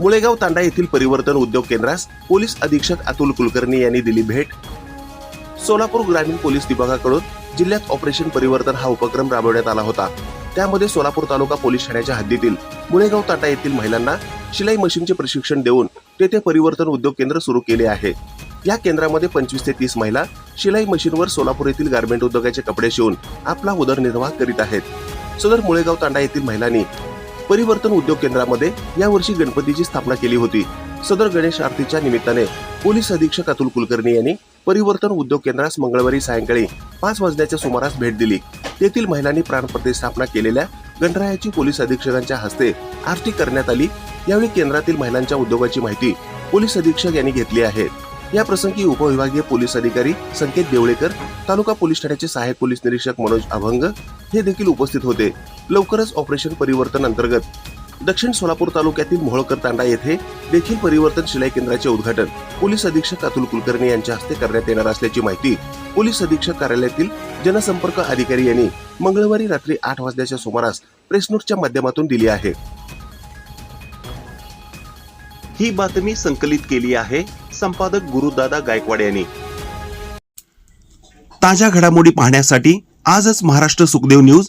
मुळेगाव तांडा येथील परिवर्तन उद्योग केंद्रास पोलीस अधीक्षक अतुल कुलकर्णी यांनी दिली भेट. सोलापूर ग्रामीण पोलीस विभागाकडून जिल्ह्यात ऑपरेशन परिवर्तन हा उपक्रम राबवण्यात आला होता. त्यामध्ये सोलापूर तालुका पोलीस ठाण्याच्या हद्दीतील मुळेगाव तांडा येथील महिलांना शिलाई मशीनचे प्रशिक्षण देऊन तेथे परिवर्तन उद्योग केंद्र सुरू केले आहे. या केंद्रामध्ये पंचवीस ते तीस महिला शिलाई मशीनवर सोलापूर येथील गारमेंट उद्योगाचे कपडे शिवून आपला उदरनिर्वाह करीत आहेत. सदर मुळेगाव तांडा येथील महिलांनी परिवर्तन उद्योग केंद्रामध्ये यावर्षी गणपतीची स्थापना केली होती. सदर गणेश आरतीच्या निमित्ताने पोलीस अधीक्षक अतुल कुलकर्णी यांनी परिवर्तन उद्योग केंद्रास मंगळवारी सायंकाळी पाच वाजण्याच्या सुमारास भेट दिली. तेथील महिलांनी प्राणप्रतिष्ठापना केलेल्या गणरायाची पोलीस अधीक्षकांच्या हस्ते आरती करण्यात आली. यावेळी केंद्रातील महिलांच्या उद्योगाची माहिती पोलीस अधीक्षक यांनी घेतली आहे. या प्रसंगी उपविभागीय पोलीस अधिकारी संकेत देवळेकर तालुका पोलीस ठाण्याचे सहाय्यक पोलीस निरीक्षक मनोज अभंग हे देखील उपस्थित होते. लवकरच ऑपरेशन परिवर्तन अंतर्गत. दक्षिण सोलापूर तालुक्यातील मोहोळकर तांडा येथे देखील परिवर्तन शिलाई केंद्राचे उद्घाटन पोलीस अधीक्षक अतुल कुलकर्णी यांच्या हस्ते करण्यात येणार असल्याची माहिती पोलीस अधीक्षक कार्यालयातील जनसंपर्क अधिकारी यांनी मंगळवारी रात्री आठ वाजल्याच्या सुमारास प्रेसनोटच्या माध्यमातून दिली आहे. ही बातमी संकलित केली आहे संपादक गुरुदादा गायकवाड यांनी. ताज्या घडामोडी पाहण्यासाठी आजच महाराष्ट्र सुखदेव न्यूज